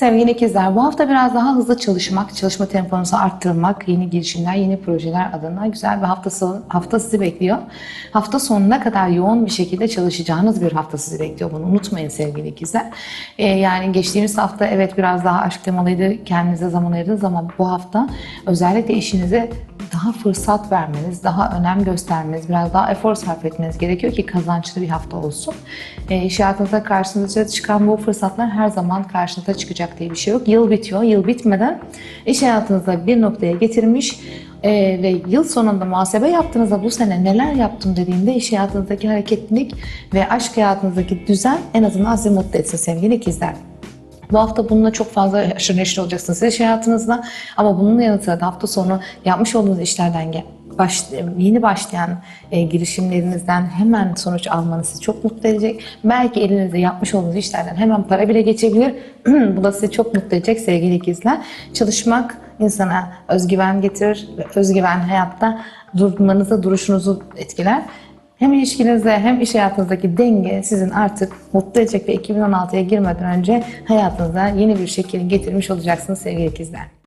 Sevgili ikizler, bu hafta biraz daha hızlı çalışmak, çalışma temponuzu arttırmak, yeni girişimler, yeni projeler adına güzel bir hafta sonu, hafta sizi bekliyor. Hafta sonuna kadar yoğun bir şekilde çalışacağınız bir hafta sizi bekliyor. Bunu unutmayın sevgili ikizler. Ee, yani geçtiğimiz hafta evet biraz daha aşk temalıydı, kendinize zaman ayırdınız ama bu hafta özellikle işinize daha fırsat vermeniz, daha önem göstermeniz, biraz daha efor sarf etmeniz gerekiyor ki kazançlı bir hafta olsun. E, iş hayatınızda karşınıza çıkan bu fırsatlar her zaman karşınıza çıkacak diye bir şey yok. Yıl bitiyor, yıl bitmeden iş hayatınızda bir noktaya getirmiş e, ve yıl sonunda muhasebe yaptığınızda bu sene neler yaptım dediğinde iş hayatınızdaki hareketlilik ve aşk hayatınızdaki düzen en azından sizi mutlu etsin sevgili ikizler. Bu hafta bununla çok fazla aşırı neşir olacaksınız iş hayatınızda. Ama bunun yanı sıra da hafta sonu yapmış olduğunuz işlerden gel baş, yeni başlayan e, girişimlerinizden hemen sonuç almanız çok mutlu edecek. Belki elinizde yapmış olduğunuz işlerden hemen para bile geçebilir. Bu da sizi çok mutlu edecek sevgili ikizler. Çalışmak insana özgüven getirir ve özgüven hayatta durmanızı, duruşunuzu etkiler. Hem ilişkinizde hem iş hayatınızdaki denge sizin artık mutlu edecek ve 2016'ya girmeden önce hayatınıza yeni bir şekil getirmiş olacaksınız sevgili ikizler.